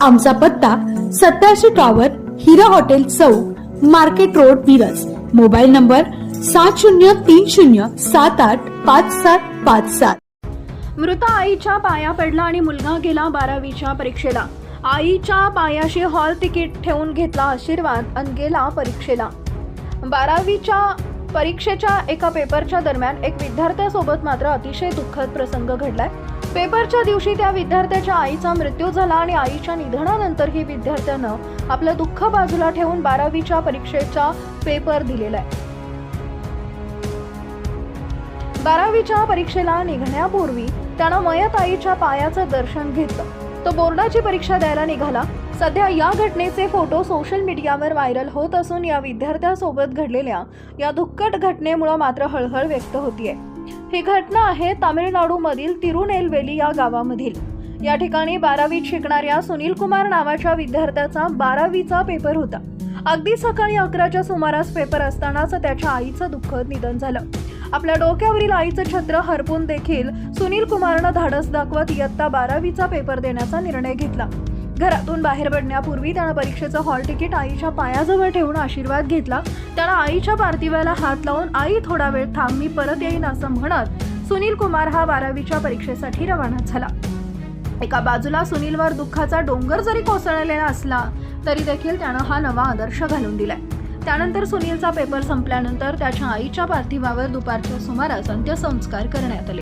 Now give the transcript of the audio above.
आमचा पत्ता सत्याऐंशी टॉवर हिरा हॉटेल चौक market road Miraj. Mobile number सात शून्य तीन शून्य सात आठ पाच सात पाच सात. मृत आईच्या पाया पडला आणि मुलगा गेला बारावीच्या परीक्षेला. आईच्या पायाशी हॉल तिकीट ठेवून घेतला आशीर्वाद आणि गेला परीक्षेला. बारावीच्या परीक्षेच्या एका पेपरच्या दरम्यान एक विद्यार्थ्यासोबत मात्र अतिशय दुःखद प्रसंग घडलाय. पेपरच्या दिवशी त्या विद्यार्थ्याच्या आईचा मृत्यू झाला आणि आईच्या निधनानंतरही विद्यार्थ्यानं आपलं दुःख बाजूला ठेवून बारावीच्या परीक्षेचा पेपर दिलेला आहे. बारावीच्या परीक्षेला निघण्यापूर्वी त्यानं मयत आईच्या पायाचं दर्शन घेतलं. तो बोर्डाची परीक्षा द्यायला निघाला. सध्या या घटनेचे फोटो सोशल मीडियावर व्हायरल होत असून या विद्यार्थ्यासोबत घडलेल्या या दुःखद घटनेमुळे मात्र हळहळ व्यक्त होतीये. ही घटना आहे तामिळनाडूमधील तिरुनेलवेली या गावामधील. या ठिकाणी बारावीत शिकणाऱ्या सुनील कुमार नावाच्या विद्यार्थ्याचा बारावीचा पेपर होता. अगदी सकाळी अकराच्या सुमारास पेपर असतानाच त्याच्या आईचं दुःखद निधन झालं. आपल्या डोक्यावरील आईचं छत्र हरपून देखील सुनील कुमारनं धाडस दाखवत इयत्ता बारावीचा पेपर देण्याचा निर्णय घेतला. घरातून बाहेर पडण्यापूर्वी त्यानं परीक्षेचं हॉल तिकीट आईच्या पायाजवळ ठेवून आशीर्वाद घेतला. त्यानं आईच्या पार्थिवाला हात लावून आई थोडा वेळ थांब मी परत येईन असं म्हणत सुनील कुमार हा बारावीच्या परीक्षेसाठी रवाना झाला. एका बाजूला सुनीलवर दुःखाचा डोंगर जरी कोसळलेला असला तरी देखील त्यानं हा नवा आदर्श घालून दिलाय. त्यानंतर सुनीलचा पेपर संपल्यानंतर त्याच्या आईच्या पार्थिवावर दुपारच्या सुमारास अंत्यसंस्कार करण्यात आले.